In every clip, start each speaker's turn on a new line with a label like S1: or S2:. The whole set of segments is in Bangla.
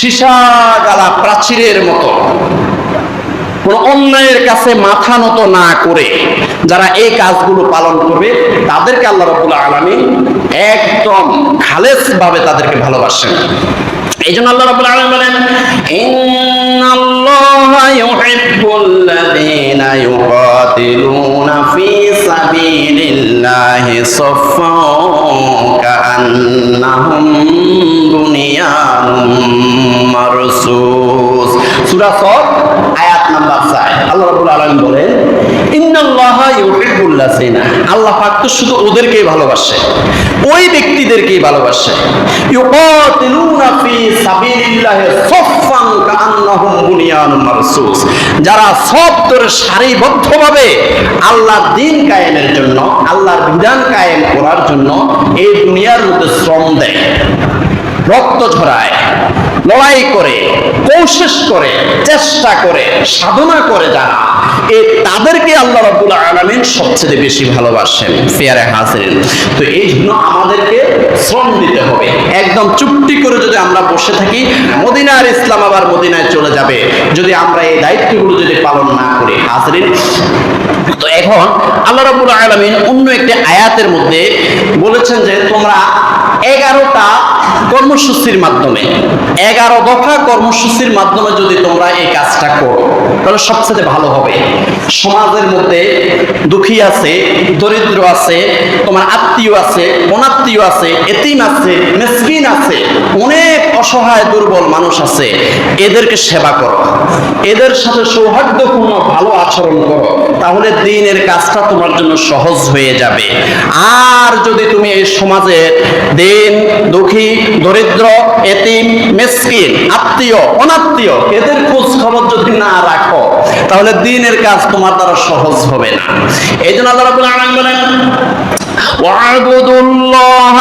S1: সীসা গালা প্রাচীরের মতো। কোন অন্যায়ের কাছে মাথা নত না করে যারা এই কাজগুলো পালন করবে, তাদেরকে আল্লাহ রবুল্লা আলমী একদম খালেস ভাবে তাদেরকে ভালোবাসেন। এই জন্য আল্লাহ রবুল্লা আলম বলেন, ইন্নাল্লাহা ইউহিব্বুল্লাযীনা ইউকাতিলুনা ফী সাবিলিল্লাহি সাফফান কাআন্নাহুম বুনিয়ানুম মারসুস সূরা সফ আয়াত নাম্বার 4 আল্লাহ রাব্বুল আলামিন বলেন ইন্নাল্লাহা ইউহিব্বুল্লাযিনা আল্লাহ পাক তো শুধু ওদেরকেই ভালোবাসে, ওই ব্যক্তিদেরকেই ভালোবাসে। ইউকাতিলুনা ফি সাবিলিল্লাহি সাফফান যারা সব ধরে সারিবদ্ধভাবে আল্লাহর দিন কায়েমের জন্য, আল্লাহর বিধান কায়েম করার জন্য এই দুনিয়ার মধ্যে শ্রম দেয়, রক্ত ঝরায় লড়াই করে কোশিস করে, চেষ্টা করে, সাধনা করে যারা, এ তাদেরকে আল্লাহ রাব্বুল আলামিন সবচেয়ে বেশি ভালোবাসেন। ফেয়ারে হাজিরিন। তো এই জন্য আমাদেরকে শ্রম দিতে হবে। একদম চুপটি করে যদি আমরা বসে থাকি, মদিনার ইসলাম আবার মদিনায় চলে যাবে। যদি আমরা এই দায়িত্বগুলো যদি পালন না করি, হাজিরিন। তো এখন আল্লাহ রাব্বুল আলামিন অন্য একটি আয়াতের মধ্যে বলেছেন যে, তোমরা এগারোটা কর্মসূচির মাধ্যমে, এগারো দফা কর্মসূচির মাধ্যমে যদি তোমরা এই কাজটা করো, তাহলে সবচেয়ে ভালো হবে। সমাজের মধ্যে দুঃখী আছে, দরিদ্র আছে, তোমার আত্মীয় আছে, অনাত্মীয় আছে, এতিম আছে, মেসকিন আছে, অনেক অসহায় দুর্বল মানুষ আছে, এদেরকে সেবা করো। এদের সাথে সৌহার্দ্যপূর্ণ ভালো আচরণ করো, তাহলে দিনের কাজটা তোমার জন্য সহজ হয়ে যাবে। আর যদি তুমি এই সমাজে দিন দুঃখী দরিদ্র এতিম মেসকিন আত্মীয় অনাত্মীয় এদের খোঁজ খবর যদি না রাখো তাহলে দিনের কাজ তোমার দ্বারা সহজ হবে না এই জন্য আল্লাহ রাব্বুল আলামিন বলেন واعبدوا الله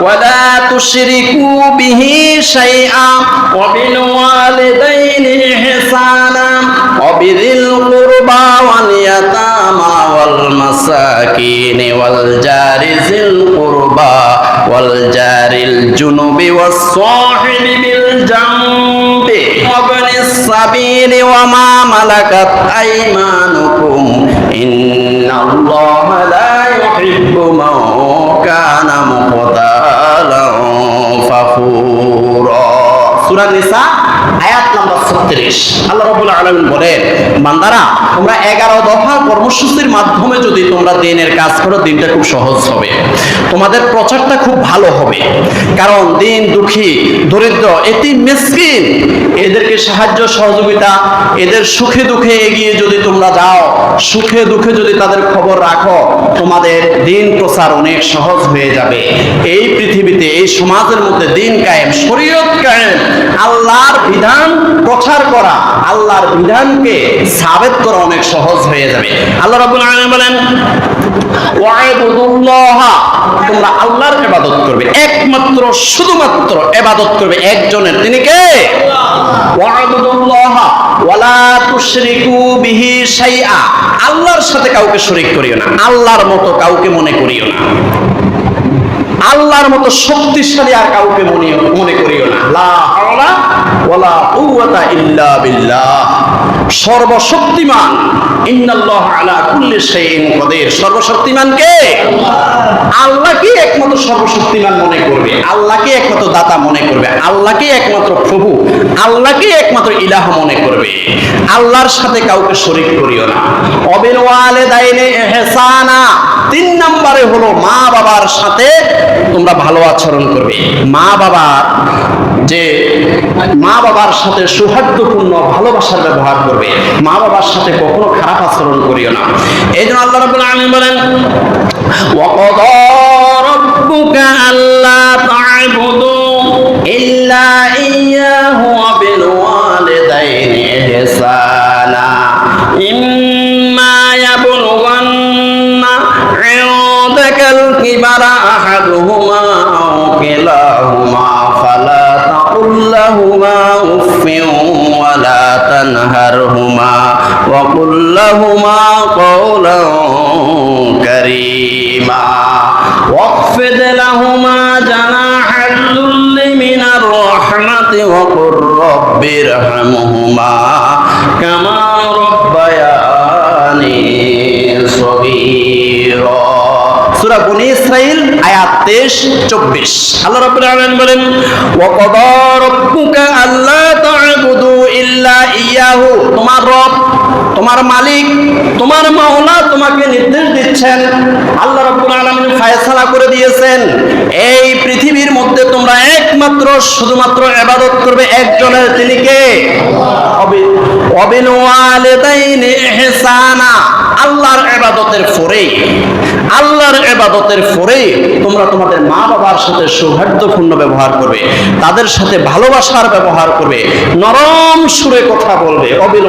S1: ولا تشركوا به شيئا وبالوالدين إحسانا وبذي القربى واليتامى والمساكين والجار ذي القربى والجار الجنب والصاحب بالجنب وابن السبيل وما ملكت أيمانكم إن الله لا يحب من كان مقتالا فخورا سورة النساء 36 আল্লাহ রাব্বুল আলামিন বলেন, বান্দারা, তোমরা 11 দফা কর্মসূচির মাধ্যমে যদি তোমরা দিনের কাজ করো, দিনটা খুব সহজ হবে। তোমাদের প্রচারটা খুব ভালো হবে। কারণ দিন দুঃখী, দরিদ্র এটি মিসকিন, এদেরকে সাহায্য, সহযোগিতা, এদের সুখে দুঃখে এগিয়ে যদি তোমরা যাও, সুখে দুঃখে যদি তাদের খবর রাখো, তোমাদের দিন প্রচার অনেক সহজ হয়ে যাবে। এই পৃথিবীতে, এই সমাজের মধ্যে দিন কায়েম, শরীয়ত কায়েম, আল্লাহর বিধান প্রচার করা আল্লাহর বিধানকে সাবেত করা অনেক সহজ হয়ে যাবে। আল্লাহ রাব্বুল আলামিন বলেন তোমরা আল্লাহর ইবাদত করবে, একমাত্র, শুধুমাত্র ইবাদত করবে একজনের। তিনি কে? ওয়ালা তুশরিকু বিহি শাইআ। আল্লাহর সাথে কাউকে শরীক করিও না, আল্লাহর মতো কাউকে মনে করিও না। আল্লাহর মতো শক্তিশালী আর কাউকে মনে মনে করিও না। লা হাওলা সর্বশক্তিমান আল্লাহকে একমাত্র সর্বশক্তিমান মনে করবে। আল্লাহকে একমাত্র দাতা মনে করবে। আল্লাহকে একমাত্র প্রভু, আল্লাহকে একমাত্র ইলাহ মনে করবে। আল্লাহর সাথে কাউকে শরীক করিও না। অবিল তিন নম্বরে হলো মা বাবার সাথে তোমরা ভালো আচরণ করবে। মা বাবার যে মা বাবার সাথে সৌহার্দ্যপূর্ণ ভালোবাসার ব্যবহার করবে মা বাবার সাথে কখনো খারাপ আচরণ করিও না এই জন্য আল্লাহ রাব্বুল আলামিন বলেন وقضى ربك ألا تعبدوا إلا لهما أف ولا تنهرهما وقل لهما قولا كريما واخفض لهما جناح الذل من الرحمة وقل رب ارحمهما كما ربياني صغيرا সূরা বনি আয়াত 23 24 আল্লাহ রাব্বুল আলামিন বলেন, ওয়া কাদা রাব্বুকা আল্লা তা'বুদু ইল্লা ইয়াহু? তোমার রব, তোমার মালিক, তোমার মাওলা তোমাকে নির্দেশ দিচ্ছেন। আল্লাহ রাব্বুল আলামিন করে দিয়েছেন। এই পৃথিবীর মধ্যে তোমরা একমাত্র, শুধুমাত্র ইবাদত করবে একজনের, তিনি কে? অবিল ওয়ালিদাইনি ইহসানা। আল্লাহর ইবাদতের পরেই আল্লাহর ইবাদতের পরেই তোমরা তোমাদের মা বাবার সাথে সৌহার্দ্যপূর্ণ ব্যবহার করবে, তাদের সাথে ভালোবাসার ব্যবহার করবে, নরম সুরে কথা বলবে, অবিল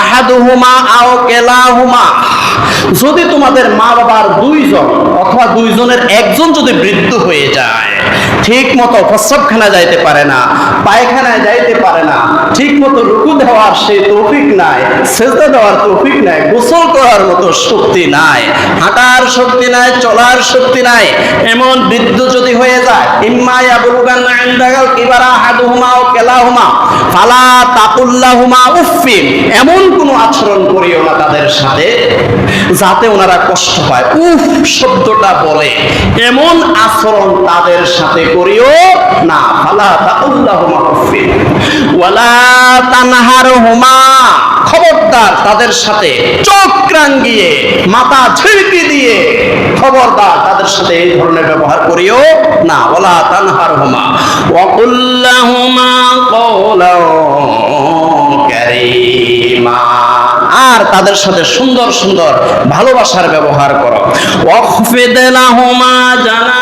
S1: আহাদুহুমা আও কেলাহুমা। যদি তোমাদের মা বাবার দুইজন অথবা দুইজনের একজন যদি বৃদ্ধ হয়ে যায় ঠিক মতো প্রস্রাবখানা যাইতে পারে না, পায়খানায় যাইতে পারে না ঠিক মতো রুকু দেওয়ার সেই তৌফিক নাই, সেজদা দেওয়ার তৌফিক নাই, গোসল করার মতো শক্তি নাই, হাঁটার শক্তি নাই, চলার শক্তি নাই, এমন বৃদ্ধ যদি হয়ে যায়, ইম্মা ইয়াবলুগান ইনদাগাল কিবারা আহাদুহুমা ও কেলাহুমা, ফালা তাকুল্লাহুমা উফফিন, এমন কোনো আচরণ করিও না তাদের সাথে, যাতে ওনারা কষ্ট পায়। উফ, শব্দটা বলে, এমন আচরণ তাদের সাথে করিও না। ফালা ওয়ালা খবরদার তাদের সাথে চোখ রাঙ্গিয়ে, মাথা ঝিড়কি দিয়ে খবরদার তাদের সাথে এই ধরনের ব্যবহার করিও না। ওলা তানহার হুমা ওয়াকুল্লাহুমা কওলাও কারীমা। আর তাদের সাথে সুন্দর সুন্দর ভালোবাসার ব্যবহার করো। ওয়াখফিদ লাহুমা জানাহাতুল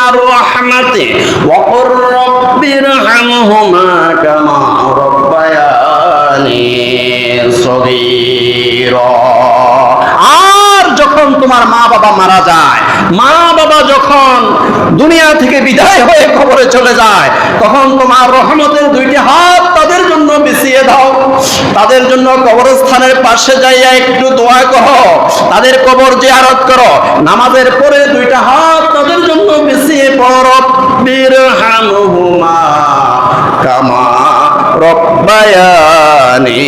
S1: মিনার রাহমাতি ওয়া কুর রাব্বিরহামহুমা কামা রাব্বায়ানি সগীরা। আর যখন তোমার মা বাবা মারা যায়, মা বাবা যখন দুনিয়া থেকে বিদায় হয়ে কবরে চলে যায়, তখন তোমার রহমতের দুইটি হাত তাদের তাদের জন্য কবরস্থানের পাশে যাইয়া একটু দোয়া করো তাদের কবর যে আরত করো। নামাজের পরে দুইটা হাত তাদের জন্য বিরহামহুমা কামা রব্বায়ানি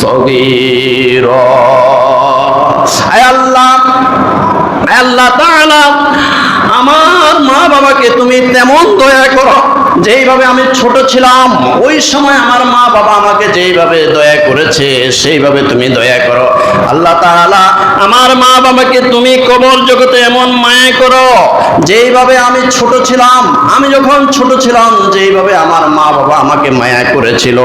S1: সগীরা। আল্লাহ আল্লাহ আমার মা বাবাকে তুমি তেমন দয়া করো। যেইভাবে আমি ছোট ছিলাম, ওই সময় আমার মা বাবা আমাকে যেইভাবে দয়া করেছে, সেইভাবে তুমি দয়া করো। আল্লাহ তাআলা আমার মা বাবাকে তুমি কবর জগতে এমন মায়া করো, যেইভাবে আমি ছোট ছিলাম, আমি যখন ছোট ছিলাম, যেইভাবে আমার মা বাবা আমাকে মায়া করেছিল।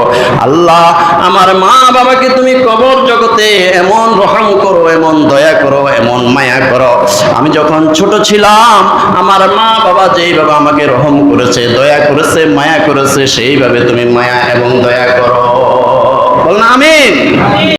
S1: আল্লাহ আমার মা বাবাকে তুমি কবর জগতে এমন রহম করো, এমন দয়া করো, এমন মায়া করো। আমি যখন ছোট ছিলাম, আমার মা বাবা যেইভাবে আমাকে রহম করেছে, দয়া করেছে মায়া করেছে সেইভাবে তুমি মায়া এবং দয়া করো। বলুন আমিন।